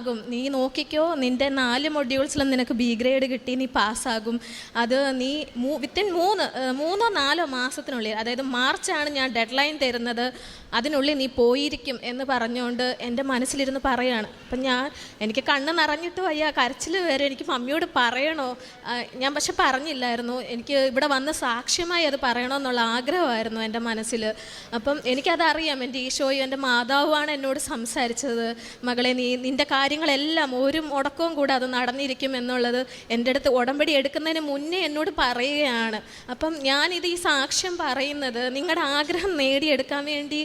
പാസ്സാകും. നീ നോക്കിക്കോ നിന്റെ നാല് മൊഡ്യൂൾസിലും നിനക്ക് ബി ഗ്രേഡ് കിട്ടി നീ പാസ്സാകും. അത് നീ മൂ വിത്തിൻ മൂന്ന് മൂന്നോ നാലോ മാസത്തിനുള്ളിൽ അതായത് മാർച്ചാണ് ഞാൻ ഡെഡ് ലൈൻ തരുന്നത് അതിനുള്ളിൽ നീ പോയിരിക്കും എന്ന് പറഞ്ഞുകൊണ്ട് എന്റെ മനസ്സിലിരുന്ന് പറയാണ്. അപ്പം ഞാൻ എനിക്ക് കണ്ണ് നിറഞ്ഞിട്ട് വയ്യ കരച്ചിൽ വരെ എനിക്ക് മമ്മിയോട് പറയണോ? ഞാൻ പക്ഷെ പറഞ്ഞില്ലായിരുന്നു. എനിക്ക് ഇവിടെ വന്ന സാക്ഷ്യമായി അത് പറയണമെന്നുള്ള ആഗ്രഹമായിരുന്നു എന്റെ മനസ്സിൽ. അപ്പം എനിക്കതറിയാം എന്റെ ഈശോയും എന്റെ മാതാവുമാണ് എന്നോട് സംസാരിച്ചത്. മകളെ നീ നിന്റെ കാര്യങ്ങളെല്ലാം ഒരു മുടക്കവും കൂടെ അത് നടന്നിരിക്കും എന്നുള്ളത് എന്റെ അടുത്ത് ഉടമ്പടി എടുക്കുന്നതിന് മുന്നേ എന്നോട് പറയുകയാണ്. അപ്പം ഞാനിത് ഈ സാക്ഷ്യം പറയുന്നത് നിങ്ങളുടെ ആഗ്രഹം നേടിയെടുക്കാൻ വേണ്ടി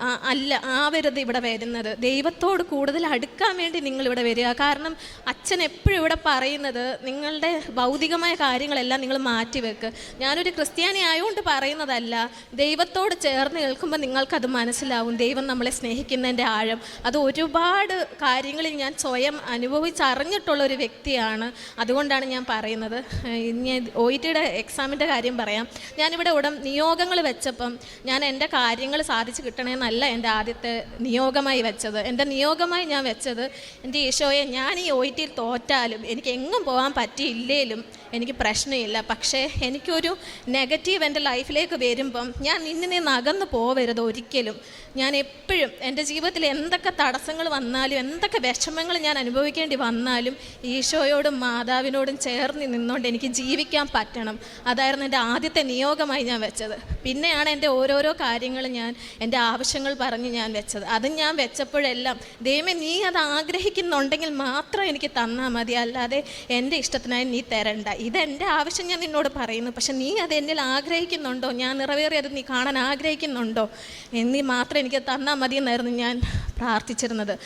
അല്ല ആവരുത് ഇവിടെ വരുന്നത്. ദൈവത്തോട് കൂടുതൽ അടുക്കാൻ വേണ്ടി നിങ്ങൾ ഇവിടെ വരിക. കാരണം അച്ഛൻ എപ്പോഴും ഇവിടെ പറയുന്നത് നിങ്ങളുടെ ഭൗതികമായ കാര്യങ്ങളെല്ലാം നിങ്ങൾ മാറ്റിവെക്ക് ഞാനൊരു ക്രിസ്ത്യാനി ആയതുകൊണ്ട് പറയുന്നതല്ല ദൈവത്തോട് ചേർന്ന് നിൽക്കുമ്പോൾ നിങ്ങൾക്കത് മനസ്സിലാവും. ദൈവം നമ്മളെ സ്നേഹിക്കുന്നതിന്റെ ആഴം. അത് ഒരുപാട് കാര്യങ്ങളിൽ ഞാൻ സ്വയം അനുഭവിച്ചറിഞ്ഞിട്ടുള്ള ഒരു വ്യക്തിയാണ്. അതുകൊണ്ടാണ് ഞാൻ പറയുന്നത്. ഇനി ഒ ഇ ടിയുടെ എക്സാമിന്റെ കാര്യം പറയാം. ഞാനിവിടെ ഉടൻ നിയോഗങ്ങൾ വെച്ചപ്പം ഞാൻ എന്റെ കാര്യങ്ങൾ സാധിച്ചു കിട്ടണമെന്നല്ല എന്റെ ആദ്യത്തെ നിയോഗമായി വെച്ചത്. എന്റെ നിയോഗമായി ഞാൻ വെച്ചത് എന്റെ ഈശോയെ ഞാൻ ഈ ഒ ടിയിൽ തോറ്റാലും എനിക്ക് എങ്ങും പോകാൻ പറ്റിയില്ലേലും എനിക്ക് പ്രശ്നമില്ല. പക്ഷേ എനിക്കൊരു നെഗറ്റീവ് എന്റെ ലൈഫിലേക്ക് വരുമ്പം ഞാൻ നിന്നിൽ നിന്ന് അകന്നു പോവരുത് ഒരിക്കലും. ഞാൻ എപ്പോഴും എന്റെ ജീവിതത്തിൽ എന്തൊക്കെ തടസ്സങ്ങൾ വന്നാലും എന്തൊക്കെ വിഷമങ്ങൾ ഞാൻ അനുഭവിക്കേണ്ടി വന്നാലും ഈശോയോടും മാതാവിനോടും ചേർന്ന് നിന്നുകൊണ്ട് എനിക്ക് ജീവിക്കാൻ പറ്റണം. അതായിരുന്നു എന്റെ ആദ്യത്തെ നിയോഗമായി ഞാൻ വെച്ചത്. പിന്നെയാണ് എന്റെ ഓരോരോ കാര്യങ്ങൾ ഞാൻ എന്റെ ആവശ്യങ്ങൾ പറഞ്ഞ് ഞാൻ വെച്ചത്. അത് ഞാൻ വെച്ചപ്പോഴെല്ലാം ദൈവം നീ അത് ആഗ്രഹിക്കുന്നുണ്ടെങ്കിൽ മാത്രം എനിക്ക് തന്നാൽ മതി. അല്ലാതെ എന്റെ ഇഷ്ടത്തിനായി നീ തരണ്ട. ഇതെന്റെ ആവശ്യം ഞാൻ നിന്നോട് പറയുന്നു. പക്ഷെ നീ അത് എന്നിൽ ആഗ്രഹിക്കുന്നുണ്ടോ? ഞാൻ നിറവേറിയത് നീ കാണാൻ ആഗ്രഹിക്കുന്നുണ്ടോ? എന്നീ മാത്രം എനിക്ക് തന്നാൽ മതി എന്നായിരുന്നു ഞാൻ പ്രാർത്ഥിച്ചിരുന്നത്.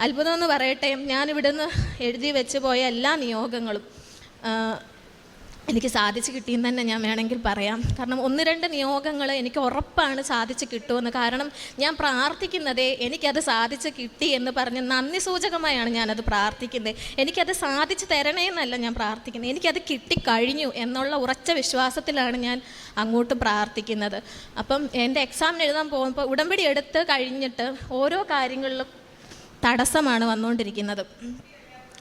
അത്ഭുതമെന്ന് പറയട്ടെ ഞാൻ ഇവിടുന്ന് എഴുതി വെച്ച് പോയ എല്ലാ നിയോഗങ്ങളും എനിക്ക് സാധിച്ചു കിട്ടിയെന്ന് തന്നെ ഞാൻ വേണമെങ്കിൽ പറയാം. കാരണം ഒന്ന് രണ്ട് നിയോഗങ്ങൾ എനിക്ക് ഉറപ്പാണ് സാധിച്ചു കിട്ടുമെന്ന്. കാരണം ഞാൻ പ്രാർത്ഥിക്കുന്നതേ എനിക്കത് സാധിച്ചു കിട്ടി എന്ന് പറഞ്ഞ് നന്ദി സൂചകമായാണ് ഞാനത് പ്രാർത്ഥിക്കുന്നത്. എനിക്കത് സാധിച്ചു തരണേ എന്നല്ല ഞാൻ പ്രാർത്ഥിക്കുന്നത്. എനിക്കത് കിട്ടിക്കഴിഞ്ഞു എന്നുള്ള ഉറച്ച വിശ്വാസത്തിലാണ് ഞാൻ അങ്ങോട്ട് പ്രാർത്ഥിക്കുന്നത്. അപ്പം എന്റെ എക്സാമിന് എഴുതാൻ പോകുമ്പോൾ ഉടമ്പടി എടുത്ത് കഴിഞ്ഞിട്ട് ഓരോ കാര്യങ്ങളിലും തടസ്സമാണ് വന്നുകൊണ്ടിരിക്കുന്നത്.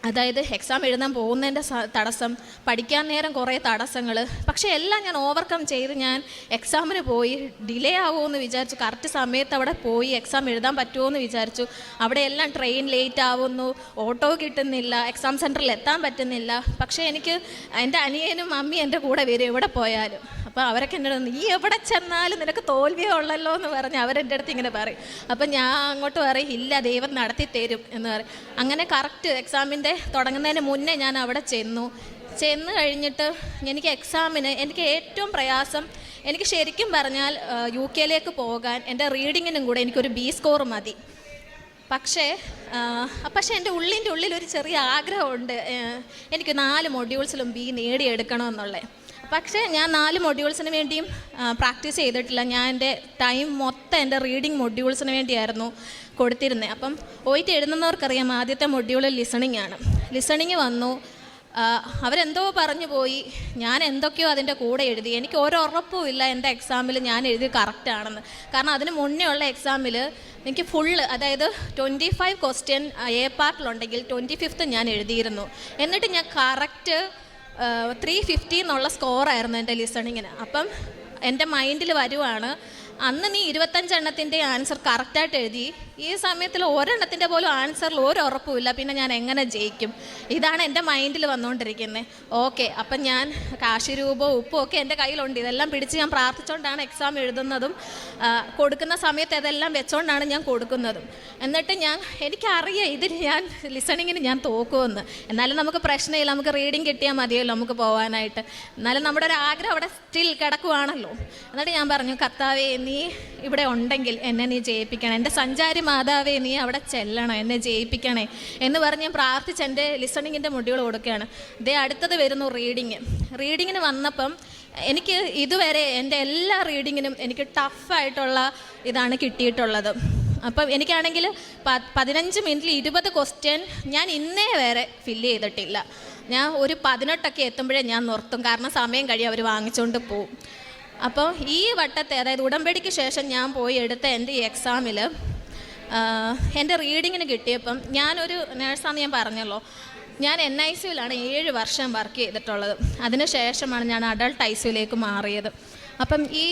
അതായത് എക്സാം എഴുതാൻ പോകുന്നതിന്റെ തടസ്സം പഠിക്കാൻ നേരം കുറേ തടസ്സങ്ങൾ പക്ഷേ എല്ലാം ഞാൻ ഓവർകം ചെയ്ത് ഞാൻ എക്സാമിന് പോയി. ഡിലേ ആവുമെന്ന് വിചാരിച്ചു. കറക്റ്റ് സമയത്ത് അവിടെ പോയി എക്സാം എഴുതാൻ പറ്റുമോ എന്ന് വിചാരിച്ചു. അവിടെ എല്ലാം ട്രെയിൻ ലേറ്റ് ആവുന്നു. ഓട്ടോ കിട്ടുന്നില്ല. എക്സാം സെന്ററിൽ എത്താൻ പറ്റുന്നില്ല. പക്ഷേ എനിക്ക് എന്റെ അനിയനും അമ്മയും എന്റെ കൂടെ വരും. എവിടെ പോയാലും. അപ്പോൾ അവരൊക്കെ എന്നോട് അടുത്ത് നീ എവിടെ ചെന്നാലും നിനക്ക് തോൽവിയേ ഉള്ളല്ലോ എന്ന് പറഞ്ഞ് അവരെന്റെ അടുത്ത് ഇങ്ങനെ പറയും. അപ്പം ഞാൻ അങ്ങോട്ട് പറയും ഇല്ല ദൈവം നടത്തി തരും എന്ന് പറയും. അങ്ങനെ കറക്റ്റ് എക്സാമിന്റെ തുടങ്ങുന്നതിന് മുന്നേ ഞാൻ അവിടെ ചെന്നു. ചെന്ന് കഴിഞ്ഞിട്ട് എനിക്ക് എക്സാമിന് എനിക്ക് ഏറ്റവും പ്രയാസം എനിക്ക് ശരിക്കും പറഞ്ഞാൽ യു കെയിലേക്ക് പോകാൻ എന്റെ റീഡിങ്ങിനും കൂടെ എനിക്കൊരു ബി സ്കോർ മതി. പക്ഷേ പക്ഷേ എന്റെ ഉള്ളിന്റെ ഉള്ളിൽ ഒരു ചെറിയ ആഗ്രഹമുണ്ട്. എനിക്ക് നാല് മൊഡ്യൂൾസിലും ബി നേടിയെടുക്കണമെന്നുള്ളത് പക്ഷേ ഞാൻ നാല് മൊഡ്യൂൾസിന് വേണ്ടിയും പ്രാക്ടീസ് ചെയ്തിട്ടില്ല. ഞാൻ എന്റെ ടൈം മൊത്തം എന്റെ റീഡിങ് മൊഡ്യൂൾസിന് വേണ്ടിയായിരുന്നു കൊടുത്തിരുന്നത്. അപ്പം പോയിട്ട് എഴുതുന്നവർക്കറിയാം ആദ്യത്തെ മൊഡ്യൂൾ ലിസണിങ് ആണ്. ലിസണിങ് വന്നു. അവരെന്തോ പറഞ്ഞു പോയി. ഞാൻ എന്തൊക്കെയോ അതിന്റെ കൂടെ എഴുതി. എനിക്ക് ഒരു ഉറപ്പും ഇല്ല എന്റെ എക്സാമിൽ ഞാൻ എഴുതി കറക്റ്റ് ആണെന്ന്. കാരണം അതിന് മുന്നേ ഉള്ള എക്സാമിൽ എനിക്ക് ഫുള്ള് അതായത് ട്വന്റി ഫൈവ് ക്വസ്റ്റ്യൻ എ പാർട്ടിലുണ്ടെങ്കിൽ ട്വന്റി ഫിഫ്ത്ത് ഞാൻ എഴുതിയിരുന്നു. എന്നിട്ട് ഞാൻ കറക്റ്റ് ത്രീ ഫിഫ്റ്റി എന്നുള്ള സ്കോറായിരുന്നു എന്റെ ലിസണിങ്ങിന്. അപ്പം എന്റെ മൈൻഡിൽ വരുവാണ് അന്ന് നീ ഇരുപത്തഞ്ചെണ്ണത്തിന്റെ ആൻസർ കറക്റ്റായിട്ട് എഴുതി. ഈ സമയത്തിൽ ഒരെണ്ണത്തിന്റെ പോലും ആൻസറിൽ ഒരു ഉറപ്പുമില്ല പിന്നെ ഞാൻ എങ്ങനെ ജയിക്കും? ഇതാണ് എന്റെ മൈൻഡിൽ വന്നുകൊണ്ടിരിക്കുന്നത് ഓക്കെ അപ്പം ഞാൻ കാശി രൂപവും ഉപ്പും ഒക്കെ എന്റെ കയ്യിലുണ്ട്. ഇതെല്ലാം പിടിച്ച് ഞാൻ പ്രാർത്ഥിച്ചുകൊണ്ടാണ് എക്സാം എഴുതുന്നതും കൊടുക്കുന്ന സമയത്ത് ഇതെല്ലാം വെച്ചുകൊണ്ടാണ് ഞാൻ കൊടുക്കുന്നതും. എന്നിട്ട് ഞാൻ എനിക്കറിയാം ഇതിൽ ഞാൻ ലിസണിങ്ങിന് ഞാൻ തോക്കുമെന്ന്. എന്നാലും നമുക്ക് പ്രശ്നമില്ല. നമുക്ക് റീഡിങ് കിട്ടിയാൽ മതിയല്ലോ നമുക്ക് പോകാനായിട്ട് എന്നാലും നമ്മുടെ ഒരു ആഗ്രഹം അവിടെ സ്റ്റിൽ കിടക്കുവാണല്ലോ. എന്നിട്ട് ഞാൻ പറഞ്ഞു കർത്താവേ നീ ഇവിടെ ഉണ്ടെങ്കിൽ എന്നെ നീ ജയിപ്പിക്കണം. എന്റെ സഞ്ചാരി മാതാവേ നീ അവിടെ ചെല്ലണം എന്നെ ജയിപ്പിക്കണേ എന്ന് പറഞ്ഞ് ഞാൻ പ്രാർത്ഥിച്ച് എന്റെ ലിസണിങ്ങിന്റെ മുടികൾ കൊടുക്കുകയാണ് ദേ അടുത്തത് വരുന്നു റീഡിങ് റീഡിങ്ങിന് വന്നപ്പം എനിക്ക് ഇതുവരെ എന്റെ എല്ലാ റീഡിങ്ങിനും എനിക്ക് ടഫായിട്ടുള്ള ഇതാണ് കിട്ടിയിട്ടുള്ളത്. അപ്പം എനിക്കാണെങ്കിൽ പതിനഞ്ച് മിനിറ്റിൽ ഇരുപത് ക്വസ്റ്റ്യൻ ഞാൻ ഇന്നേ വരെ ഫില്ല് ചെയ്തിട്ടില്ല. ഞാൻ ഒരു പതിനെട്ടൊക്കെ എത്തുമ്പോഴേ ഞാൻ നിർത്തും. കാരണം സമയം കഴിയും അവർ വാങ്ങിച്ചുകൊണ്ട് പോവും. അപ്പോൾ ഈ വട്ടത്തെ അതായത് ഉടമ്പടിക്ക് ശേഷം ഞാൻ പോയി എടുത്ത എന്റെ ഈ എക്സാമിൽ എന്റെ റീഡിങ്ങിന് കിട്ടിയപ്പം ഞാനൊരു നേഴ്സാണെന്ന് ഞാൻ പറഞ്ഞല്ലോ. ഞാൻ എൻ ഐ സിയിലാണ് ഏഴ് വർഷം വർക്ക് ചെയ്തിട്ടുള്ളത്. അതിന് ശേഷമാണ് ഞാൻ അഡൾട്ട് ഐ സിയിലേക്ക് മാറിയത്. അപ്പം ഈ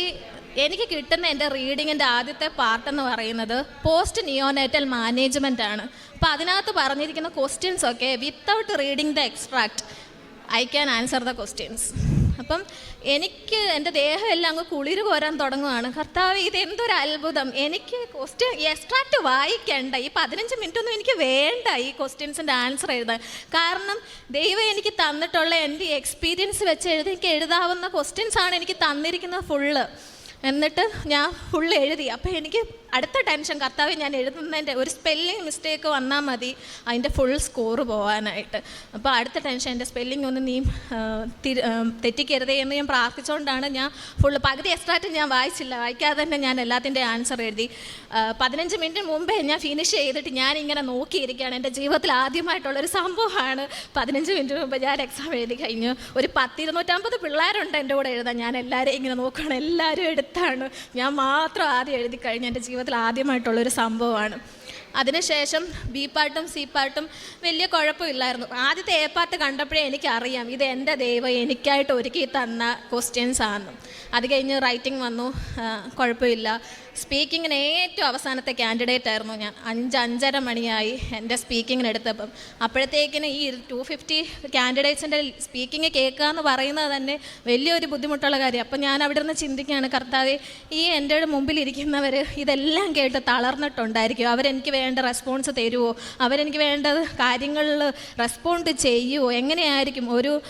എനിക്ക് കിട്ടുന്ന എന്റെ റീഡിങ്ങിന്റെ ആദ്യത്തെ പാർട്ടെന്ന് പറയുന്നത് പോസ്റ്റ് നിയോനേറ്റൽ മാനേജ്മെന്റ് ആണ്. അപ്പോൾ അതിനകത്ത് പറഞ്ഞിരിക്കുന്ന ക്വസ്റ്റ്യൻസ് ഒക്കെ without reading the extract I can answer the questions അപ്പം എനിക്ക് എന്റെ ദേഹം എല്ലാം അങ്ങ് കുളിര് കോരാൻ തുടങ്ങുവാണ്. കർത്താവ് ഇത് എന്തൊരു അത്ഭുതം. എനിക്ക് ക്വസ്റ്റ്യൻ എക്സ്ട്രാക്റ്റ് വായിക്കേണ്ട. ഈ പതിനഞ്ച് മിനിറ്റ് ഒന്നും എനിക്ക് വേണ്ട ഈ ക്വസ്റ്റ്യൻസിന്റെ ആൻസർ എഴുതാൻ. കാരണം ദൈവം എനിക്ക് തന്നിട്ടുള്ള എന്റെ എക്സ്പീരിയൻസ് വെച്ച് എഴുതി എനിക്ക് എഴുതാവുന്ന ക്വസ്റ്റ്യൻസ് ആണ് എനിക്ക് തന്നിരിക്കുന്നത് ഫുള്ള് എന്നിട്ട് ഞാൻ ഫുള്ള് എഴുതി. അപ്പോൾ എനിക്ക് അടുത്ത ടെൻഷൻ കർത്താവ് ഞാൻ എഴുതുന്നതിന്റെ ഒരു സ്പെല്ലിംഗ് മിസ്റ്റേക്ക് വന്നാൽ മതി. അതിന്റെ ഫുൾ സ്കോർ പോകാനായിട്ട് അപ്പോൾ അടുത്ത ടെൻഷൻ എന്റെ സ്പെല്ലിംഗ് ഒന്ന് നീ തെറ്റിക്കരുതേ എന്ന് ഞാൻ പ്രാർത്ഥിച്ചുകൊണ്ടാണ് ഞാൻ ഫുൾ പകുതി എക്സ്ട്രാറ്റ് ഞാൻ വായിച്ചില്ല. വായിക്കാതെ തന്നെ ഞാൻ എല്ലാത്തിന്റെ ആൻസർ എഴുതി. പതിനഞ്ച് മിനിറ്റ് മുമ്പേ ഞാൻ ഫിനിഷ് ചെയ്തിട്ട് ഞാൻ ഇങ്ങനെ നോക്കിയിരിക്കുകയാണ്. എന്റെ ജീവിതത്തിൽ ആദ്യമായിട്ടുള്ളൊരു സംഭവമാണ്. പതിനഞ്ച് മിനിറ്റ് മുമ്പ് ഞാൻ എക്സാം എഴുതി കഴിഞ്ഞു. ഒരു പത്തിരുന്നൂറ്റമ്പത് പിള്ളേരുണ്ട് എന്റെ കൂടെ എഴുതാൻ. ഞാൻ എല്ലാവരെയും ഇങ്ങനെ നോക്കുകയാണ്. എല്ലാവരും എടുത്താണ്. ഞാൻ മാത്രം ആദ്യം എഴുതി കഴിഞ്ഞ എന്റെ ജീവിതത്തിൽ ആദ്യമായിട്ടുള്ളൊരു സംഭവമാണ്. അതിനുശേഷം ബി പാട്ടും സി പാട്ടും വലിയ കുഴപ്പമില്ലായിരുന്നു. ആദ്യത്തെ എ പാട്ട് കണ്ടപ്പോഴേ എനിക്കറിയാം ഇത് എന്റെ ദൈവം എനിക്കായിട്ട് ഒരുക്കി തന്ന ക്വസ്റ്റ്യൻസ് ആണ്. അത് കഴിഞ്ഞ് റൈറ്റിംഗ് വന്നു. കുഴപ്പമില്ല. സ്പീക്കിങ്ങിന് ഏറ്റവും അവസാനത്തെ കാൻഡിഡേറ്റ് ആയിരുന്നു ഞാൻ. അഞ്ച് അഞ്ചര മണിയായി എന്റെ സ്പീക്കിങ്ങിന് എടുത്തപ്പം. അപ്പോഴത്തേക്കിന് ഈ ടു ഫിഫ്റ്റി കാൻഡിഡേറ്റ്സിന്റെ സ്പീക്കിംഗ് കേൾക്കുക എന്ന് പറയുന്നത് തന്നെ വലിയൊരു ബുദ്ധിമുട്ടുള്ള കാര്യം. അപ്പം ഞാൻ അവിടെ നിന്ന് ചിന്തിക്കുകയാണ് കർത്താവ് ഈ എന്റെ മുമ്പിൽ ഇരിക്കുന്നവർ ഇതെല്ലാം കേട്ട് തളർന്നിട്ടുണ്ടായിരിക്കും. അവരെനിക്ക് വേണ്ട റെസ്പോൺസ് തരുമോ അവരെനിക്ക് വേണ്ട കാര്യങ്ങളിൽ റെസ്പോണ്ട് ചെയ്യുമോ എങ്ങനെയായിരിക്കും? ഒരു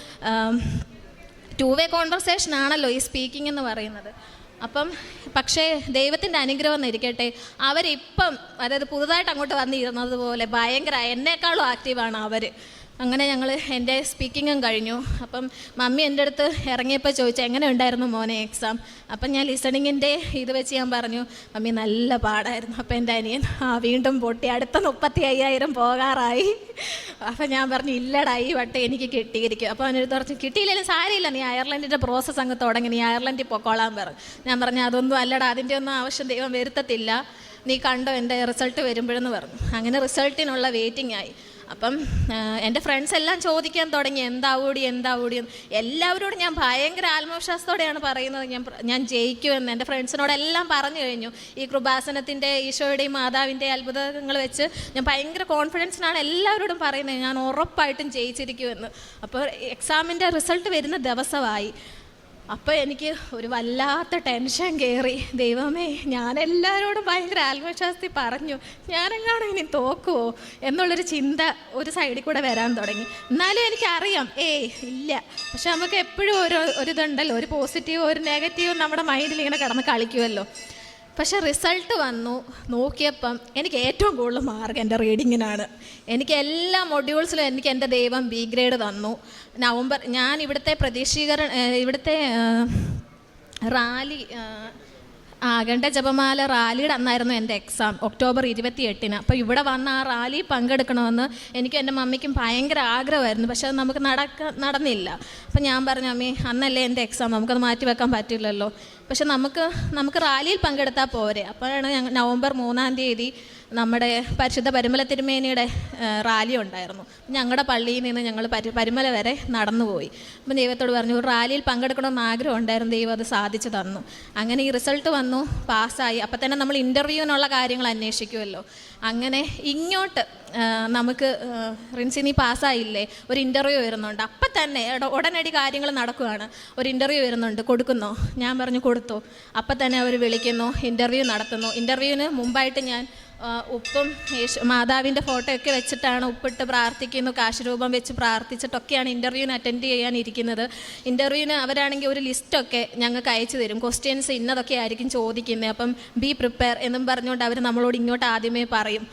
ടു വേ കോൺവെർസേഷൻ ആണല്ലോ ഈ സ്പീക്കിംഗ് എന്ന് പറയുന്നത്. അപ്പം പക്ഷേ ദൈവത്തിന്റെ അനുഗ്രഹം എന്നിരിക്കട്ടെ അവരിപ്പം അതായത് പുതുതായിട്ട് അങ്ങോട്ട് വന്നിരുന്നത് പോലെ ഭയങ്കര എന്നെക്കാളും ആക്റ്റീവാണ് അവർ അങ്ങനെ ഞങ്ങൾ എന്റെ സ്പീക്കിങ്ങും കഴിഞ്ഞു. അപ്പം മമ്മി എന്റെ അടുത്ത് ഇറങ്ങിയപ്പോൾ ചോദിച്ചു എങ്ങനെ ഉണ്ടായിരുന്നു മോനെ എക്സാം അപ്പം ഞാൻ ലിസണിങ്ങിന്റെ ഇത് വെച്ച് ഞാൻ പറഞ്ഞു മമ്മി നല്ല പാടായിരുന്നു. അപ്പം എന്റെ അനിയൻ ആ വീണ്ടും പൊട്ടി അടുത്ത മുപ്പത്തി അയ്യായിരം പോകാറായി. അപ്പം ഞാൻ പറഞ്ഞു ഇല്ലടാ ഈ വട്ടം എനിക്ക് കിട്ടിയിരിക്കും. അപ്പോൾ അവനൊരു പറഞ്ഞു കിട്ടിയില്ലെങ്കിലും സാരമില്ല നീ അയർലൻഡിന്റെ പ്രോസസ്സ് അങ്ങ് തുടങ്ങി നീ അയർലൻഡിൽ പൊക്കോളാൻ പറഞ്ഞു ഞാൻ പറഞ്ഞു അതൊന്നും അല്ലടാ അതിന്റെ ഒന്നും ആവശ്യം ദൈവം വരുത്തത്തില്ല. നീ കണ്ടോ എന്റെ റിസൾട്ട് വരുമ്പോഴെന്ന് പറഞ്ഞു. അങ്ങനെ റിസൾട്ടിനുള്ള വെയിറ്റിംഗ് ആയി. അപ്പം എന്റെ ഫ്രണ്ട്സ് എല്ലാം ചോദിക്കാൻ തുടങ്ങി എന്താവൂടി എന്താവൂടി? എല്ലാവരോടും ഞാൻ ഭയങ്കര ആത്മവിശ്വാസത്തോടെയാണ് പറയുന്നത്. ഞാൻ ഞാൻ ജയിക്കുമെന്ന്. എന്റെ ഫ്രണ്ട്സിനോടെല്ലാം പറഞ്ഞു കഴിഞ്ഞു. ഈ കൃപാസനത്തിന്റെ ഈശോയുടെയും മാതാവിന്റെ അത്ഭുതങ്ങൾ വെച്ച് ഞാൻ ഭയങ്കര കോൺഫിഡൻസിനാണ് എല്ലാവരോടും പറയുന്നത്. ഞാൻ ഉറപ്പായിട്ടും ജയിച്ചിരിക്കുമെന്ന്. അപ്പോൾ എക്സാമിന്റെ റിസൾട്ട് വരുന്ന ദിവസമായി. അപ്പോൾ എനിക്ക് ഒരു വല്ലാത്ത ടെൻഷൻ കയറി ദൈവമേ ഞാൻ എല്ലാവരോടും ഭയങ്കര ആത്മവിശ്വാസത്തിൽ പറഞ്ഞു ഞാനെങ്ങാണോ ഇനി തോക്കുവോ? എന്നുള്ളൊരു ചിന്ത ഒരു സൈഡിൽ കൂടെ വരാൻ തുടങ്ങി. എന്നാലും എനിക്കറിയാം ഏയ് ഇല്ല. പക്ഷെ നമുക്ക് എപ്പോഴും ഒരു ഒരു ഇതുണ്ടല്ലോ ഒരു പോസിറ്റീവ് ഒരു നെഗറ്റീവ് നമ്മുടെ മൈൻഡിൽ ഇങ്ങനെ കിടന്ന് കളിക്കുമല്ലോ പക്ഷെ റിസൾട്ട് വന്നു. നോക്കിയപ്പം എനിക്ക് ഏറ്റവും കൂടുതൽ മാർക്ക് എന്റെ റീഡിങ്ങിനാണ്. എനിക്ക് എല്ലാ മൊഡ്യൂൾസിലും എനിക്ക് എന്റെ ദൈവം ബി ഗ്രേഡ് തന്നു. നവംബർ ഞാൻ ഇവിടുത്തെ പ്രതീക്ഷീകരണ ഇവിടുത്തെ റാലി ഏഹ്, ആ ഗണ്ട ജപമാല റാലിയുടെ അന്നായിരുന്നു എന്റെ എക്സാം ഒക്ടോബർ ഇരുപത്തി എട്ടിന് അപ്പോൾ ഇവിടെ വന്ന് ആ റാലി പങ്കെടുക്കണമെന്ന് എനിക്ക് എന്റെ മമ്മിക്കും ഭയങ്കര ആഗ്രഹമായിരുന്നു. പക്ഷെ അത് നമുക്ക് നടക്ക നടന്നില്ല. അപ്പം ഞാൻ പറഞ്ഞു അമ്മേ അന്നല്ലേ എന്റെ എക്സാം നമുക്കത് മാറ്റി വെക്കാൻ പറ്റില്ലല്ലോ. പക്ഷെ നമുക്ക് നമുക്ക് റാലിയിൽ പങ്കെടുത്താൽ പോരെ. അപ്പോഴാണ് ഞങ്ങൾ നവംബർ മൂന്നാം തീയതി നമ്മുടെ പരിശുദ്ധ പരിമല തിരുമേനിയുടെ റാലി ഉണ്ടായിരുന്നു. ഞങ്ങളുടെ പള്ളിയിൽ നിന്ന് ഞങ്ങൾ പരി പരിമല വരെ നടന്നുപോയി. അപ്പം ദൈവത്തോട് പറഞ്ഞു റാലിയിൽ പങ്കെടുക്കണമെന്ന് ആഗ്രഹം ഉണ്ടായിരുന്നു. ദൈവം അത് സാധിച്ചു തന്നു. അങ്ങനെ ഈ റിസൾട്ട് വന്നു പാസ്സായി. അപ്പം തന്നെ നമ്മൾ ഇന്റർവ്യൂവിനുള്ള കാര്യങ്ങൾ അന്വേഷിക്കുമല്ലോ അങ്ങനെ ഇങ്ങോട്ട് നമുക്ക് റിൻസി നീ പാസ്സായില്ലേ? ഒരു ഇന്റർവ്യൂ വരുന്നുണ്ട്. അപ്പം തന്നെ ഉടനടി കാര്യങ്ങൾ നടക്കുകയാണ് ഒരു ഇന്റർവ്യൂ വരുന്നുണ്ട്. കൊടുക്കുന്നോ? ഞാൻ പറഞ്ഞു കൊടുത്തു. അപ്പം തന്നെ അവർ വിളിക്കുന്നു ഇന്റർവ്യൂ നടത്തുന്നു. ഇന്റർവ്യൂവിന് മുമ്പായിട്ട് ഞാൻ ഉപ്പും യേശു മാതാവിന്റെ ഫോട്ടോ ഒക്കെ വെച്ചിട്ടാണ് ഉപ്പിട്ട് പ്രാർത്ഥിക്കുന്നു. കാശുരൂപം വെച്ച് പ്രാർത്ഥിച്ചിട്ടൊക്കെയാണ് ഇന്റർവ്യൂവിന് അറ്റൻഡ് ചെയ്യാനിരിക്കുന്നത് ഇന്റർവ്യൂവിന് അവരാണെങ്കിൽ ഒരു ലിസ്റ്റൊക്കെ ഞങ്ങൾക്ക് അയച്ചു തരും. ക്വസ്റ്റ്യൻസ് ഇന്നതൊക്കെ ആയിരിക്കും ചോദിക്കുന്നത്. അപ്പം ബി പ്രിപ്പയർ എന്നും പറഞ്ഞുകൊണ്ട് അവർ നമ്മളോട് ഇങ്ങോട്ട് ആദ്യമേ പറയും.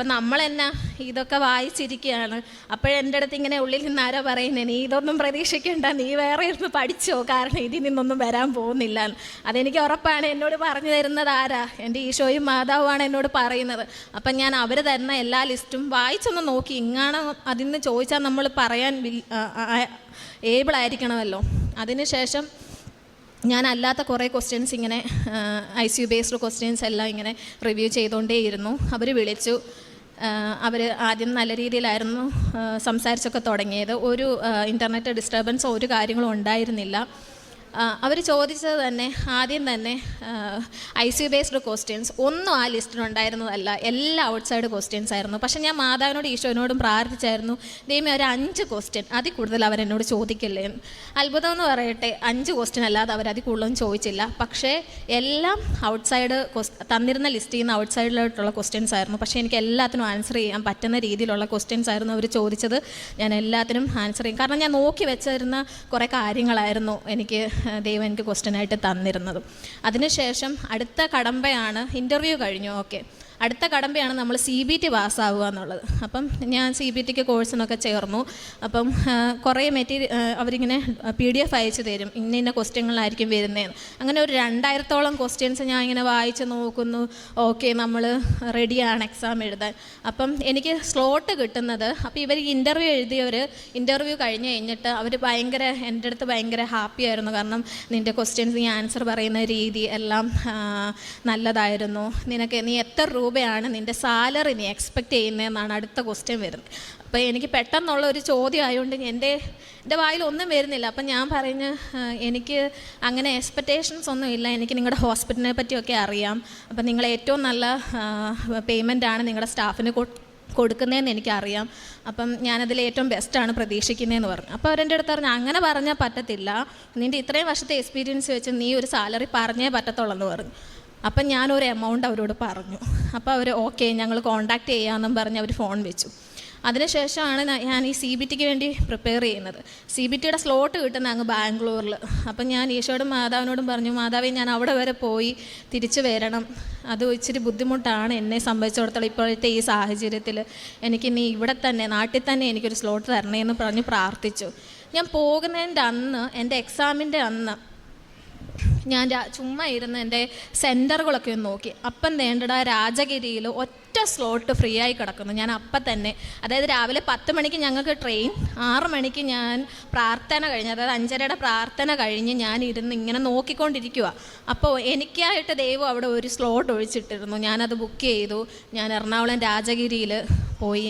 അപ്പം നമ്മളെന്നാ ഇതൊക്കെ വായിച്ചിരിക്കുകയാണ്. അപ്പോഴെന്റെ അടുത്ത് ഇങ്ങനെ ഉള്ളിൽ നിന്ന് ആരോ പറയുന്നത് നീ ഇതൊന്നും പ്രതീക്ഷിക്കേണ്ട നീ വേറെ ഇരുന്ന് പഠിച്ചോ കാരണം ഇതിൽ നിന്നൊന്നും വരാൻ പോകുന്നില്ല. അതെനിക്ക് ഉറപ്പാണ് എന്നോട് പറഞ്ഞു തരുന്നത് ആരാ? എന്റെ ഈശോയും മാതാവുമാണ് എന്നോട് പറയുന്നത്. അപ്പം ഞാൻ അവർ തരുന്ന എല്ലാ ലിസ്റ്റും വായിച്ചൊന്ന് നോക്കി ഇങ്ങാണ് അതിൽ നിന്ന് ചോദിച്ചാൽ നമ്മൾ പറയാൻ ഏബിൾ ആയിരിക്കണമല്ലോ. അതിനുശേഷം ഞാൻ അല്ലാത്ത കുറേ ക്വസ്റ്റ്യൻസ് ഇങ്ങനെ I C U based questions എല്ലാം ഇങ്ങനെ റിവ്യൂ ചെയ്തുകൊണ്ടേയിരുന്നു. അവർ വിളിച്ചു അവർ ആദ്യം നല്ല രീതിയിലായിരുന്നു സംസാരിച്ചൊക്കെ തുടങ്ങിയത്. ഒരു ഇന്റർനെറ്റ് ഡിസ്റ്റർബൻസോ ഒരു കാര്യങ്ങളോ ഉണ്ടായിരുന്നില്ല. അവർ ചോദിച്ചത് തന്നെ ആദ്യം തന്നെ ഐ സി ബേസ്ഡ് ക്വസ്റ്റ്യൻസ് ഒന്നും ആ ലിസ്റ്റിലുണ്ടായിരുന്നതല്ല എല്ലാ ഔട്ട്സൈഡ് ക്വസ്റ്റ്യൻസ് ആയിരുന്നു. പക്ഷേ ഞാൻ മാതാവിനോട് ഈശോനോടും പ്രാർത്ഥിച്ചായിരുന്നു ദൈവമേ ഒരു അഞ്ച് ക്വസ്റ്റ്യൻ അതിൽ കൂടുതൽ അവരെന്നോട് ചോദിക്കില്ലേ. അത്ഭുതം എന്ന് പറയട്ടെ അഞ്ച് ക്വസ്റ്റ്യൻ അല്ലാതെ അവർ അതിൽ കൂടുതലൊന്നും ചോദിച്ചില്ല. പക്ഷേ എല്ലാം ഔട്ട്സൈഡ് തന്നിരുന്ന ലിസ്റ്റിൽ നിന്ന് ഔട്ട്സൈഡിലോട്ടുള്ള ക്വസ്റ്റ്യൻസ് ആയിരുന്നു. പക്ഷേ എനിക്ക് എല്ലാത്തിനും ആൻസർ ചെയ്യാൻ പറ്റുന്ന രീതിയിലുള്ള ക്വസ്റ്റ്യൻസ് ആയിരുന്നു അവർ ചോദിച്ചത്. ഞാൻ എല്ലാത്തിനും ആൻസർ ചെയ്യും. കാരണം ഞാൻ നോക്കി വെച്ചിരുന്ന കുറേ കാര്യങ്ങളായിരുന്നു എനിക്ക് ദൈവം എനിക്ക് ക്വസ്റ്റ്യനായിട്ട് തന്നിരുന്നത്. അതിനുശേഷം അടുത്ത കടമ്പയാണ് ഇന്റർവ്യൂ കഴിഞ്ഞു. ഓക്കെ അടുത്ത കടമ്പയാണ് നമ്മൾ സി ബി ടി പാസ്സാവുക എന്നുള്ളത്. അപ്പം ഞാൻ സി ബി ടിക്ക് കോഴ്സിനൊക്കെ ചേർന്നു. അപ്പം കുറേ മെറ്റീരിയൽ അവരിങ്ങനെ പി ഡി എഫ് അയച്ചു തരും. ഇന്ന ഇന്ന ക്വസ്റ്റ്യങ്ങളായിരിക്കും വരുന്നതെന്ന് അങ്ങനെ ഒരു രണ്ടായിരത്തോളം ക്വസ്റ്റ്യൻസ് ഞാൻ ഇങ്ങനെ വായിച്ച് നോക്കുന്നു. ഓക്കെ നമ്മൾ റെഡിയാണ് എക്സാം എഴുതാൻ. അപ്പം എനിക്ക് സ്ലോട്ട് കിട്ടുന്നത് അപ്പോൾ ഇവർ ഇന്റർവ്യൂ എഴുതിയവർ ഇന്റർവ്യൂ കഴിഞ്ഞ് കഴിഞ്ഞിട്ട് അവർ ഭയങ്കര എന്റെ അടുത്ത് ഭയങ്കര ഹാപ്പി ആയിരുന്നു. കാരണം നിന്റെ ക്വസ്റ്റ്യൻസ് നീ ആൻസർ പറയുന്ന രീതി എല്ലാം നല്ലതായിരുന്നു. നിനക്ക് നീ എത്ര രൂപയാണ് നിന്റെ സാലറി നീ എക്സ്പെക്റ്റ് ചെയ്യുന്നതെന്നാണ് അടുത്ത ക്വസ്റ്റ്യൻ വരുന്നത്. അപ്പോൾ എനിക്ക് പെട്ടെന്നുള്ള ഒരു ചോദ്യം ആയതുകൊണ്ട് എന്റെ എന്റെ വായിൽ ഒന്നും വരുന്നില്ല. അപ്പം ഞാൻ പറഞ്ഞ് എനിക്ക് അങ്ങനെ എക്സ്പെക്റ്റേഷൻസ് ഒന്നും ഇല്ല. എനിക്ക് നിങ്ങളുടെ ഹോസ്പിറ്റലിനെ പറ്റിയൊക്കെ അറിയാം. അപ്പം നിങ്ങൾ ഏറ്റവും നല്ല പേയ്മെന്റ് ആണ് നിങ്ങളുടെ സ്റ്റാഫിന് കൊടുക്കുന്നതെന്ന് എനിക്കറിയാം. അപ്പം ഞാനതിൽ ഏറ്റവും ബെസ്റ്റാണ് പ്രതീക്ഷിക്കുന്നതെന്ന് പറഞ്ഞു. അപ്പോൾ അവരെന്റെ അടുത്ത് പറഞ്ഞു അങ്ങനെ പറഞ്ഞാൽ പറ്റത്തില്ല. നിന്റെ ഇത്രയും വർഷത്തെ എക്സ്പീരിയൻസ് വെച്ച് നീ ഒരു സാലറി പറഞ്ഞേ പറ്റത്തുള്ളൂ എന്ന് പറഞ്ഞു. അപ്പം ഞാനൊരു എമൗണ്ട് അവരോട് പറഞ്ഞു. അപ്പോൾ അവർ ഓക്കെ ഞങ്ങൾ കോണ്ടാക്ട് ചെയ്യാമെന്നും പറഞ്ഞ് അവർ ഫോൺ വെച്ചു. അതിനുശേഷമാണ് ഞാൻ- ഈ സി ബി ടിക്ക് വേണ്ടി പ്രിപ്പയർ ചെയ്യുന്നത്. സി ബി ടിയുടെ സ്ലോട്ട് കിട്ടുന്ന അങ്ങ് ബാംഗ്ലൂരിൽ അപ്പം ഞാൻ ഈശോടും മാതാവിനോടും പറഞ്ഞു മാതാവേ ഞാൻ അവിടെ വരെ പോയി തിരിച്ചു വരണം. അത് ഇച്ചിരി ബുദ്ധിമുട്ടാണ് എന്നെ സംബന്ധിച്ചിടത്തോളം ഇപ്പോഴത്തെ ഈ സാഹചര്യത്തിൽ എനിക്ക് നീ ഇവിടെ തന്നെ നാട്ടിൽ തന്നെ എനിക്കൊരു സ്ലോട്ട് തരണേ എന്ന് പറഞ്ഞ് പ്രാർത്ഥിച്ചു. ഞാൻ പോകുന്നതിന്റെ അന്ന് എന്റെ എക്സാമിന്റെ അന്ന് ഞാൻ ചുമ്മാ ഇരുന്ന് എന്റെ സെന്ററുകളൊക്കെ ഒന്ന് നോക്കി. അപ്പം വേണ്ടട രാജഗിരിയിൽ ഒറ്റ സ്ലോട്ട് ഫ്രീ ആയി കിടക്കുന്നു. ഞാൻ അപ്പം തന്നെ അതായത് രാവിലെ പത്ത് മണിക്ക് ഞങ്ങൾക്ക് ട്രെയിൻ ആറ് മണിക്ക് ഞാൻ പ്രാർത്ഥന കഴിഞ്ഞ് അതായത് അഞ്ചരയുടെ പ്രാർത്ഥന കഴിഞ്ഞ് ഞാൻ ഇരുന്ന് ഇങ്ങനെ നോക്കിക്കൊണ്ടിരിക്കുക അപ്പോൾ എനിക്കായിട്ട് ദൈവം അവിടെ ഒരു സ്ലോട്ട് ഒഴിച്ചിട്ടിരുന്നു. ഞാനത് ബുക്ക് ചെയ്തു. ഞാൻ എറണാകുളം രാജഗിരിയിൽ പോയി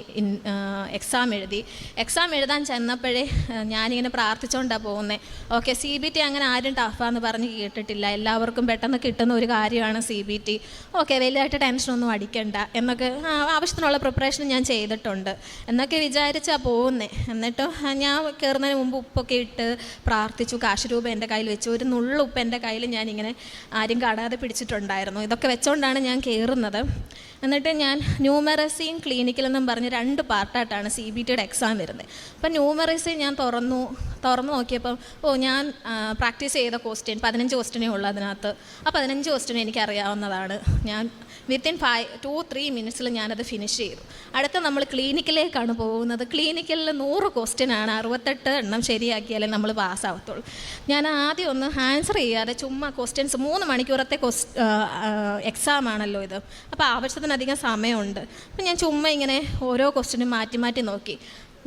എക്സാം എഴുതി. എക്സാം എഴുതാൻ ചെന്നപ്പോഴേ ഞാനിങ്ങനെ പ്രാർത്ഥിച്ചുകൊണ്ടാണ് പോകുന്നത് ഓക്കെ സി ബി ടി അങ്ങനെ ആരും ടഫാന്ന് പറഞ്ഞ് കേട്ടിട്ടില്ല. എല്ലാവർക്കും പെട്ടെന്ന് കിട്ടുന്ന ഒരു കാര്യമാണ് സി ബി ടി. ഓക്കെ വലുതായിട്ട് ടെൻഷനൊന്നും അടിക്കണ്ട. എന്നൊക്കെ ആ, ആവശ്യത്തിനുള്ള പ്രിപ്പറേഷൻ ഞാൻ ചെയ്തിട്ടുണ്ട്. എന്നൊക്കെ വിചാരിച്ചാണ് പോകുന്നത് എന്നിട്ടോ ഞാൻ കയറുന്നതിന് മുമ്പ് ഉപ്പൊക്കെ ഇട്ട് പ്രാർത്ഥിച്ചു. കാശ് രൂപ എന്റെ കയ്യിൽ വെച്ചു. ഒരു നുള്ള ഉപ്പ് എന്റെ കയ്യിൽ ഇങ്ങനെ ആരും കാണാതെ പിടിച്ചിട്ടുണ്ടായിരുന്നു. ഇതൊക്കെ വെച്ചുകൊണ്ടാണ് ഞാൻ കയറുന്നത് എന്നിട്ട് ഞാൻ ന്യൂമറസിയും ക്ലിനിക്കിലെന്നും പറഞ്ഞ് രണ്ട് പാർട്ടായിട്ടാണ് സി ബി ടിയുടെ എക്സാം വരുന്നത് അപ്പം ന്യൂമറസി ഞാൻ തുറന്നു തുറന്നു നോക്കിയപ്പം ഓ ഞാൻ പ്രാക്ടീസ് ചെയ്ത ക്വസ്റ്റ്യൻ പതിനഞ്ച് ക്വസ്റ്റ്യനേ ഉള്ളൂ അതിനകത്ത്. ആ പതിനഞ്ച് ക്വസ്റ്റ്യൻ എനിക്കറിയാവുന്നതാണ് ഞാൻ വിത്തിൻ ഫൈവ് ടു ത്രീ മിനിറ്റ്സിൽ ഞാനത് ഫിനിഷ് ചെയ്തു. അടുത്ത നമ്മൾ ക്ലിനിക്കിലേക്കാണ് പോകുന്നത്. ക്ലിനിക്കലിൽ നൂറ് ക്വസ്റ്റ്യൻ ആണ്. അറുപത്തെട്ട് എണ്ണം ശരിയാക്കിയാലേ നമ്മൾ പാസ്സാവത്തുള്ളൂ ഞാൻ ആദ്യം ഒന്ന് ആൻസർ ചെയ്യാതെ ചുമ്മാ ക്വസ്റ്റ്യൻസ് മൂന്ന് മണിക്കൂറത്തെ ക്വസ് എക്സാം ആണല്ലോ ഇത്. അപ്പോൾ ആവശ്യത്തിനധികം സമയമുണ്ട്. അപ്പം ഞാൻ ചുമ്മാ ഇങ്ങനെ ഓരോ ക്വസ്റ്റ്യനും മാറ്റി മാറ്റി നോക്കി.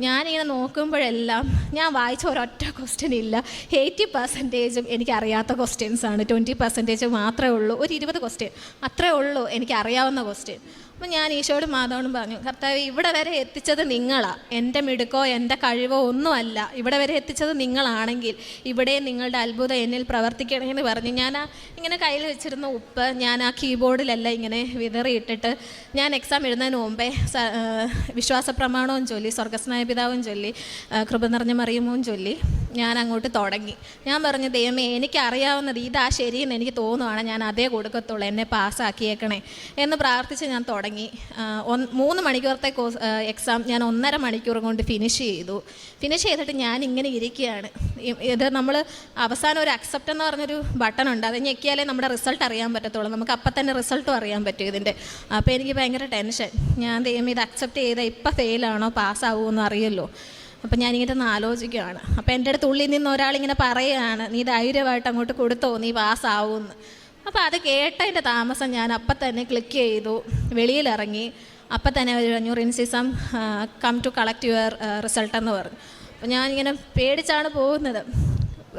ഞാനിങ്ങനെ നോക്കുമ്പോഴെല്ലാം ഞാൻ വായിച്ച ഒരൊറ്റ ക്വസ്റ്റ്യൻ ഇല്ല. എയ്റ്റി പെർസെന്റേജും എനിക്കറിയാത്ത ക്വസ്റ്റ്യൻസ് ആണ്. ട്വന്റി പെർസെന്റേജ് മാത്രമേ ഉള്ളൂ. ഒരു ഇരുപത് ക്വസ്റ്റ്യൻ അത്രേ ഉള്ളൂ എനിക്കറിയാവുന്ന ക്വസ്റ്റ്യൻ അപ്പം ഞാൻ ഈശോയോടും മാധവനും പറഞ്ഞു കർത്താവ് ഇവിടെ വരെ എത്തിച്ചത് നിങ്ങളാണ് എന്റെ മിടുക്കോ എന്റെ കഴിവോ ഒന്നുമല്ല. ഇവിടെ വരെ എത്തിച്ചത് നിങ്ങളാണെങ്കിൽ ഇവിടെ നിങ്ങളുടെ അത്ഭുതം എന്നിൽ പ്രവർത്തിക്കണമെന്ന് പറഞ്ഞു. ഞാൻ ആ ഇങ്ങനെ കയ്യിൽ വെച്ചിരുന്ന ഉപ്പ് ഞാൻ ആ കീബോർഡിലല്ല ഇങ്ങനെ വിതറിയിട്ടിട്ട് ഞാൻ എക്സാം എഴുതുന്നതിന് മുമ്പേ വിശ്വാസ പ്രമാണവും ചൊല്ലി സ്വർഗസ്നായ പിതാവും ചൊല്ലി കൃപ നിറഞ്ഞ മറിയുമവും ചൊല്ലി ഞാൻ അങ്ങോട്ട് തുടങ്ങി. ഞാൻ പറഞ്ഞു ദൈവമേ എനിക്കറിയാവുന്നത് ഇതാ ശരിയെന്ന് എനിക്ക് തോന്നുവാണ്. ഞാൻ അതേ കൊടുക്കത്തുള്ളൂ. എന്നെ പാസ്സാക്കിയേക്കണേ എന്ന് പ്രാർത്ഥിച്ച് ഞാൻ തുടങ്ങി. ഒന്ന് മൂന്ന് മണിക്കൂറത്തെ കോഴ്സ് എക്സാം ഞാൻ ഒന്നര മണിക്കൂർ കൊണ്ട് ഫിനിഷ് ചെയ്തു. ഫിനിഷ് ചെയ്തിട്ട് ഞാൻ ഇങ്ങനെ ഇരിക്കുകയാണ് ഇത് നമ്മൾ അവസാനം ഒരു അക്സെപ്റ്റ് എന്ന് പറഞ്ഞൊരു ബട്ടൺ ഉണ്ട്. അത് ഞെക്കിയാലേ നമ്മുടെ റിസൾട്ട് അറിയാൻ പറ്റത്തുള്ളൂ. നമുക്ക് അപ്പം തന്നെ റിസൾട്ടും അറിയാൻ പറ്റും ഇതിന്റെ. അപ്പോൾ എനിക്ക് ഭയങ്കര ടെൻഷൻ ഞാൻ ദൈവം ഇത് അക്സെപ്റ്റ് ചെയ്താൽ ഇപ്പം ഫെയിലാണോ പാസ്സാവുമോ എന്ന് അറിയല്ലോ. അപ്പം ഞാനിങ്ങനെ ഒന്ന് ആലോചിക്കുകയാണ്. അപ്പം എന്റെ അടുത്ത് ഉള്ളിൽ നിന്ന് ഒരാളിങ്ങനെ പറയുകയാണ് നീ ധൈര്യമായിട്ട് അങ്ങോട്ട് കൊടുത്തോ? നീ പാസ്സാവുമെന്ന് അപ്പോൾ അത് കേട്ടതിന്റെ താമസം ഞാൻ അപ്പം തന്നെ ക്ലിക്ക് ചെയ്തു. വെളിയിലിറങ്ങി. അപ്പം തന്നെ ഒരു പറഞ്ഞു റിൻസിസം come to collect your result എന്ന് പറഞ്ഞു. അപ്പോൾ ഞാനിങ്ങനെ പേടിച്ചാണ് പോകുന്നത്.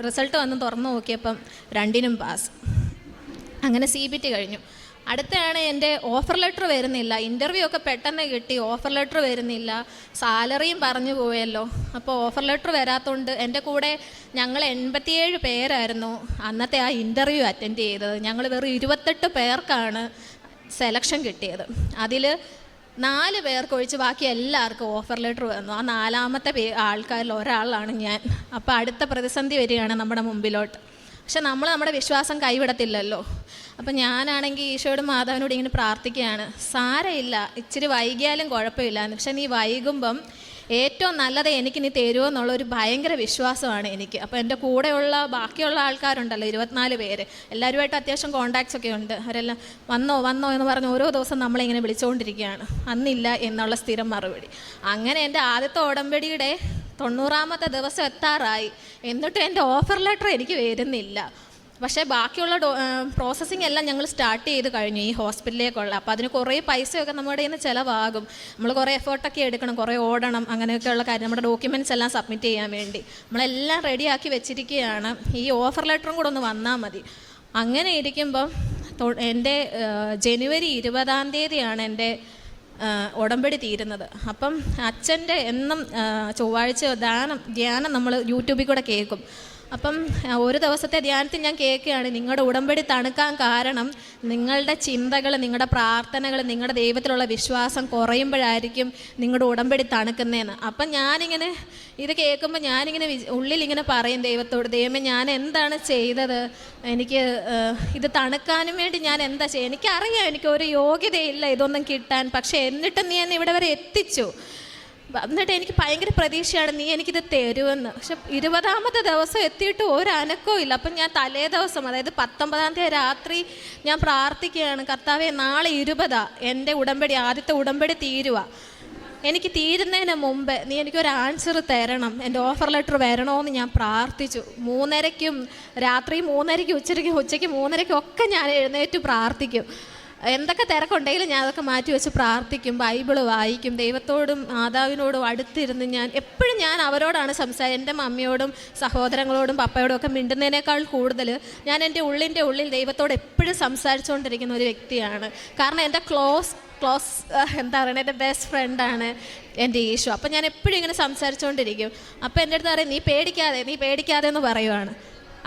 റിസൾട്ട് വന്ന് തുറന്നു നോക്കിയപ്പം രണ്ടിനും പാസ് അങ്ങനെ സി ബി ടി കഴിഞ്ഞു. അടുത്താണ് എന്റെ ഓഫർ ലെറ്റർ വരുന്നില്ല. ഇന്റർവ്യൂ ഒക്കെ പെട്ടെന്ന് കിട്ടി ഓഫർ ലെറ്റർ വരുന്നില്ല. സാലറിയും പറഞ്ഞു പോയല്ലോ. അപ്പോൾ ഓഫർ ലെറ്റർ വരാത്തതുകൊണ്ട് എന്റെ കൂടെ ഞങ്ങൾ എൺപത്തിയേഴ് പേരായിരുന്നു അന്നത്തെ ആ ഇന്റർവ്യൂ അറ്റൻഡ് ചെയ്തത്. ഞങ്ങൾ വെറും ഇരുപത്തെട്ട് പേർക്കാണ് സെലക്ഷൻ കിട്ടിയത്. അതിൽ നാല് പേർക്ക് ഒഴിച്ച് ബാക്കി എല്ലാവർക്കും ഓഫർ ലെറ്റർ വന്നു. ആ നാലാമത്തെ പേ ആൾക്കാരിൽ ഒരാളാണ് ഞാൻ. അപ്പോൾ അടുത്ത പ്രതിസന്ധി വരികയാണ് നമ്മുടെ മുമ്പിലോട്ട്. പക്ഷെ നമ്മൾ നമ്മുടെ വിശ്വാസം കൈവിടത്തില്ലല്ലോ. അപ്പം ഞാനാണെങ്കിൽ ഈശോയോട് മാതാവിനോട് ഇങ്ങനെ പ്രാർത്ഥിക്കുകയാണ്. സാരമില്ല ഇച്ചിരി വൈകിയാലും കുഴപ്പമില്ല പക്ഷെ നീ വൈകുമ്പം ഏറ്റവും നല്ലത് എനിക്ക് നീ തരുമോ എന്നുള്ള ഒരു ഭയങ്കര വിശ്വാസമാണ് എനിക്ക്. അപ്പോൾ എന്റെ കൂടെയുള്ള ബാക്കിയുള്ള ആൾക്കാരുണ്ടല്ലോ ഇരുപത്തിനാല് പേര്. എല്ലാവരുമായിട്ട് അത്യാവശ്യം കോണ്ടാക്ട്സ് ഒക്കെ ഉണ്ട്. അവരെല്ലാം വന്നോ വന്നോ എന്ന് പറഞ്ഞ് ഓരോ ദിവസം നമ്മളിങ്ങനെ വിളിച്ചുകൊണ്ടിരിക്കുകയാണ് അന്നില്ല എന്നുള്ള സ്ഥിരം മറുപടി. അങ്ങനെ എന്റെ ആദ്യത്തെ ഉടമ്പടിയുടെ തൊണ്ണൂറാമത്തെ ദിവസം എത്താറായി. എന്നിട്ടും എന്റെ ഓഫർ ലെറ്റർ എനിക്ക് വരുന്നില്ല. പക്ഷേ ബാക്കിയുള്ള പ്രോസസ്സിംഗ് എല്ലാം ഞങ്ങൾ സ്റ്റാർട്ട് ചെയ്ത് കഴിഞ്ഞു ഈ ഹോസ്പിറ്റലിലേക്കുള്ള. അപ്പോൾ അതിന് കുറേ പൈസയൊക്കെ നമ്മുടെ നിന്ന് ചിലവാകും. നമ്മൾ കുറേ എഫേർട്ടൊക്കെ എടുക്കണം കുറേ ഓടണം അങ്ങനെയൊക്കെയുള്ള കാര്യം നമ്മുടെ ഡോക്യുമെന്റ്സ് എല്ലാം സബ്മിറ്റ് ചെയ്യാൻ വേണ്ടി. നമ്മളെല്ലാം റെഡിയാക്കി വെച്ചിരിക്കുകയാണ്. ഈ ഓഫർ ലെറ്ററും കൂടെ ഒന്ന് വന്നാൽ മതി. അങ്ങനെ ഇരിക്കുമ്പം എന്റെ ജനുവരി ഇരുപതാം തീയതിയാണ് എന്റെ ഉടമ്പടി തീരുന്നത്. അപ്പം അച്ഛന്റെ എന്നും ചൊവ്വാഴ്ച ധ്യാനം ധ്യാനം നമ്മൾ യൂട്യൂബിൽ കൂടെ കേൾക്കും. അപ്പം ഒരു ദിവസത്തെ ധ്യാനത്തിൽ ഞാൻ കേൾക്കുകയാണ്. നിങ്ങളുടെ ഉടമ്പടി തണുക്കാൻ കാരണം നിങ്ങളുടെ ചിന്തകൾ നിങ്ങളുടെ പ്രാർത്ഥനകൾ നിങ്ങളുടെ ദൈവത്തിലുള്ള വിശ്വാസം കുറയുമ്പോഴായിരിക്കും നിങ്ങളുടെ ഉടമ്പടി തണുക്കുന്നതെന്ന്. അപ്പം ഞാനിങ്ങനെ ഇത് കേൾക്കുമ്പോൾ ഞാനിങ്ങനെ ഉള്ളിലിങ്ങനെ പറയും ദൈവത്തോട് ദൈവമേ ഞാൻ എന്താണ് ചെയ്തത്? എനിക്ക് ഇത് തണുക്കാനും വേണ്ടി ഞാൻ എന്താ ചെയ്യുക എനിക്കറിയാം എനിക്ക് ഒരു യോഗ്യതയില്ല ഇതൊന്നും കിട്ടാൻ. പക്ഷേ എന്നിട്ടും നീ എന്നെ ഇവിടെ വരെ എത്തിച്ചു. എന്നിട്ട് എനിക്ക് ഭയങ്കര പ്രതീക്ഷയാണ് നീ എനിക്കിത് തരുമെന്ന്. പക്ഷെ ഇരുപതാമത്തെ ദിവസം എത്തിയിട്ട് ഒരു അനക്കവും ഇല്ല. അപ്പം ഞാൻ തലേ ദിവസം അതായത് പത്തൊമ്പതാം തീയതി രാത്രി ഞാൻ പ്രാർത്ഥിക്കുകയാണ് കർത്താവെ നാളെ ഇരുപതാ എന്റെ ഉടമ്പടി ആദ്യത്തെ ഉടമ്പടി തീരുക എനിക്ക് തീരുന്നതിന് മുമ്പ് നീ എനിക്കൊരു ആൻസർ തരണം. എന്റെ ഓഫർ ലെറ്റർ വരണമെന്ന് ഞാൻ പ്രാർത്ഥിച്ചു. മൂന്നരയ്ക്കും രാത്രി മൂന്നരയ്ക്കും ഉച്ചയ്ക്കും ഉച്ചയ്ക്ക് മൂന്നരയ്ക്കും ഒക്കെ ഞാൻ എഴുന്നേറ്റ് പ്രാർത്ഥിക്കും. എന്തൊക്കെ തിരക്കുണ്ടെങ്കിലും ഞാൻ അതൊക്കെ മാറ്റി വെച്ച് പ്രാർത്ഥിക്കും ബൈബിൾ വായിക്കും ദൈവത്തോടും മാതാവിനോടും അടുത്തിരുന്ന് ഞാൻ എപ്പോഴും ഞാൻ അവരോടാണ് സംസാരിക്കുക. എന്റെ മമ്മിയോടും സഹോദരങ്ങളോടും പപ്പയോടും ഒക്കെ മിണ്ടുന്നതിനേക്കാൾ കൂടുതൽ ഞാൻ എന്റെ ഉള്ളിന്റെ ഉള്ളിൽ ദൈവത്തോട് എപ്പോഴും സംസാരിച്ചുകൊണ്ടിരിക്കുന്ന ഒരു വ്യക്തിയാണ്. കാരണം എന്റെ ക്ലോസ് ക്ലോസ് എന്താ പറയുക എന്റെ ബെസ്റ്റ് ഫ്രണ്ടാണ് എന്റെ ഈശോ. അപ്പം ഞാൻ എപ്പോഴും ഇങ്ങനെ സംസാരിച്ചുകൊണ്ടിരിക്കും. അപ്പം എന്റെ അടുത്ത് പറയും നീ പേടിക്കാതെ നീ പേടിക്കാതെ എന്ന് പറയുവാണ്.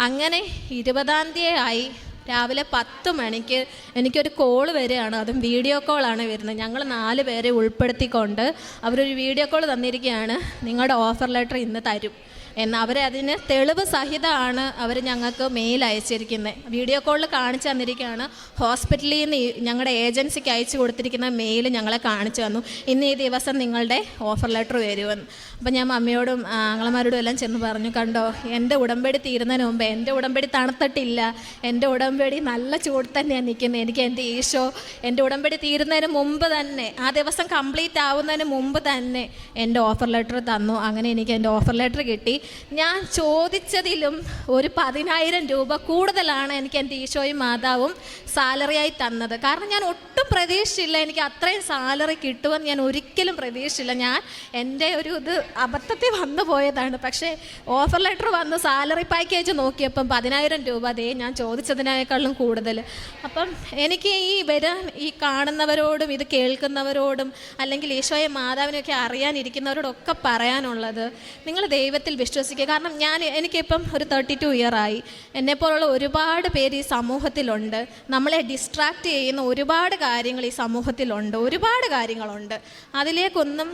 അങ്ങനെ ഇരുപതാം തീയതി ആയി രാവിലെ പത്ത് മണിക്ക് എനിക്കൊരു കോൾ വരികയാണ്. അതും വീഡിയോ കോളാണ് വരുന്നത്. ഞങ്ങൾ നാല് പേരെ ഉൾപ്പെടുത്തിക്കൊണ്ട് അവരൊരു വീഡിയോ കോൾ തന്നിരിക്കുകയാണ്. നിങ്ങളുടെ ഓഫർ ലെറ്റർ ഇന്ന് തരും. എന്ന് അവർ അതിന് തെളിവ് സഹിതമാണ് അവർ ഞങ്ങൾക്ക് മെയിൽ അയച്ചിരിക്കുന്നത് വീഡിയോ കോളിൽ കാണിച്ചു തന്നിരിക്കുകയാണ്. ഹോസ്പിറ്റലിൽ നിന്ന് ഞങ്ങളുടെ ഏജൻസിക്ക് അയച്ചു കൊടുത്തിരിക്കുന്ന മെയിൽ ഞങ്ങളെ കാണിച്ചു തന്നു. ഇന്ന് ഈ ദിവസം നിങ്ങളുടെ ഓഫർ ലെറ്റർ വരുമെന്ന്. അപ്പം ഞാൻ മമ്മിയോടും ആ, ആങ്ങളമാരോടും എല്ലാം ചെന്ന് പറഞ്ഞു കണ്ടോ എന്റെ ഉടമ്പടി തീരുന്നതിന് മുമ്പ് എന്റെ ഉടമ്പടി തണുത്തിട്ടില്ല. എന്റെ ഉടമ്പടി നല്ല ചൂട് തന്നെയാണ് നിൽക്കുന്നത് എനിക്ക് എന്റെ ഈശോ എന്റെ ഉടമ്പടി തീരുന്നതിന് മുമ്പ് തന്നെ ആ ദിവസം കംപ്ലീറ്റ് ആവുന്നതിന് മുമ്പ് തന്നെ എന്റെ ഓഫർ ലെറ്റർ തന്നു. അങ്ങനെ എനിക്ക് എന്റെ ഓഫർ ലെറ്റർ കിട്ടി. ഞാൻ ചോദിച്ചതിലും ഒരു പതിനായിരം രൂപ കൂടുതലാണ് എനിക്ക് എന്റെ ഈശോയും മാതാവും സാലറിയായി തന്നത്. കാരണം ഞാൻ ഒട്ടും പ്രതീക്ഷിച്ചില്ല എനിക്ക് അത്രയും സാലറി കിട്ടുമെന്ന് ഞാൻ ഒരിക്കലും പ്രതീക്ഷയില്ല. ഞാൻ എന്റെ ഒരു ഇത് അബദ്ധത്തിൽ വന്നു പോയതാണ്. പക്ഷേ ഓഫർ ലെറ്റർ വന്ന് സാലറി പാക്കേജ് നോക്കിയപ്പം പതിനായിരം രൂപ അതേ ഞാൻ ചോദിച്ചതിനേക്കാളും കൂടുതൽ. അപ്പം എനിക്ക് ഈ വരാൻ ഈ കാണുന്നവരോടും ഇത് കേൾക്കുന്നവരോടും അല്ലെങ്കിൽ ഈശോയെ മാതാവിനെയൊക്കെ അറിയാനിരിക്കുന്നവരോടൊക്കെ പറയാനുള്ളത് നിങ്ങൾ ദൈവത്തിൽ വിശ്വസിക്കുക. കാരണം ഞാൻ എനിക്കിപ്പം ഒരു തേർട്ടി ടു ഇയർ ആയി. എന്നെപ്പോലുള്ള ഒരുപാട് പേര് ഈ സമൂഹത്തിലുണ്ട്. നമ്മളെ ഡിസ്ട്രാക്റ്റ് ചെയ്യുന്ന ഒരുപാട് കാര്യങ്ങൾ ഈ സമൂഹത്തിലുണ്ട്. ഒരുപാട് കാര്യങ്ങളുണ്ട്. അതിലേക്കൊന്നും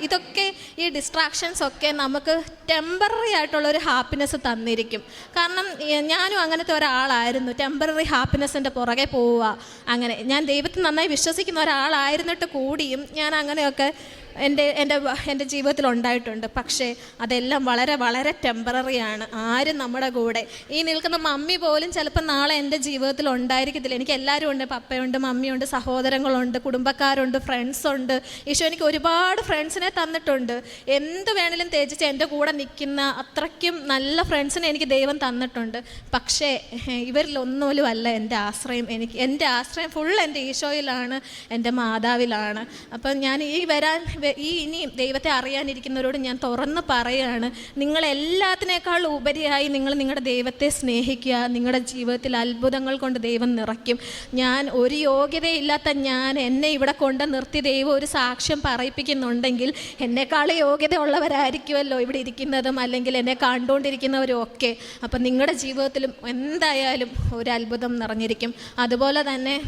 ഇതൊക്കെ ഈ ഡിസ്ട്രാക്ഷൻസ് ഒക്കെ നമുക്ക് ടെമ്പററി ആയിട്ടുള്ള ഒരു ഹാപ്പിനെസ് തന്നിരിക്കും. കാരണം ഞാനും അങ്ങനത്തെ ഒരാളായിരുന്നു. ടെമ്പററി ഹാപ്പിനെസ്സിന്റെ പുറകെ പോവുക. അങ്ങനെ ഞാൻ ദൈവത്തിൽ നന്നായി വിശ്വസിക്കുന്ന ഒരാളായിരുന്നിട്ട് കൂടിയും ഞാൻ അങ്ങനെയൊക്കെ എന്റെ എന്റെ എന്റെ ജീവിതത്തിൽ ഉണ്ടായിട്ടുണ്ട് പക്ഷേ അതെല്ലാം വളരെ വളരെ ടെമ്പററിയാണ് ആരും നമ്മുടെ കൂടെ. ഈ നിൽക്കുന്ന മമ്മി പോലും ചിലപ്പോൾ നാളെ എന്റെ ജീവിതത്തിൽ ഉണ്ടായിരിക്കത്തില്ല. എനിക്ക് എല്ലാവരും ഉണ്ട് പപ്പയുണ്ട് മമ്മിയുണ്ട് സഹോദരങ്ങളുണ്ട് കുടുംബക്കാരുണ്ട് ഫ്രണ്ട്സ് ഉണ്ട്. ഈശോ എനിക്ക് ഒരുപാട് ഫ്രണ്ട്സിനെ തന്നിട്ടുണ്ട്. എന്ത് വേണേലും തേജിച്ച് എന്റെ കൂടെ നിൽക്കുന്ന അത്രയ്ക്കും നല്ല ഫ്രണ്ട്സിനെ എനിക്ക് ദൈവം തന്നിട്ടുണ്ട്. പക്ഷേ എഹ്, ഇവരിലൊന്നുപോലും അല്ല എന്റെ ആശ്രയം എനിക്ക്. എന്റെ ആശ്രയം ഫുൾ എന്റെ ഈശോയിലാണ്. എന്റെ മാതാവിലാണ്. അപ്പം ഞാൻ ഈ വരാൻ ഈ ഇനിയും ദൈവത്തെ അറിയാനിരിക്കുന്നവരോട് ഞാൻ തുറന്ന് പറയുകയാണ് നിങ്ങൾ എല്ലാത്തിനേക്കാൾ ഉപരിയായി നിങ്ങൾ നിങ്ങളുടെ ദൈവത്തെ സ്നേഹിക്കുക നിങ്ങളുടെ ജീവിതത്തിൽ അത്ഭുതങ്ങൾ കൊണ്ട് ദൈവം നിറയ്ക്കും. ഞാൻ ഒരു യോഗ്യതയില്ലാത്ത ഞാൻ എന്നെ ഇവിടെ കൊണ്ട് നിർത്തി ദൈവം ഒരു സാക്ഷ്യം പറയിപ്പിക്കുന്നുണ്ടെങ്കിൽ എന്നെക്കാൾ യോഗ്യത ഉള്ളവരായിരിക്കുമല്ലോ ഇവിടെ ഇരിക്കുന്നതും അല്ലെങ്കിൽ എന്നെ കണ്ടുകൊണ്ടിരിക്കുന്നവരും ഒക്കെ. അപ്പം നിങ്ങളുടെ ജീവിതത്തിലും എന്തായാലും ഒരു അത്ഭുതം നിറഞ്ഞിരിക്കും. അതുപോലെ തന്നെ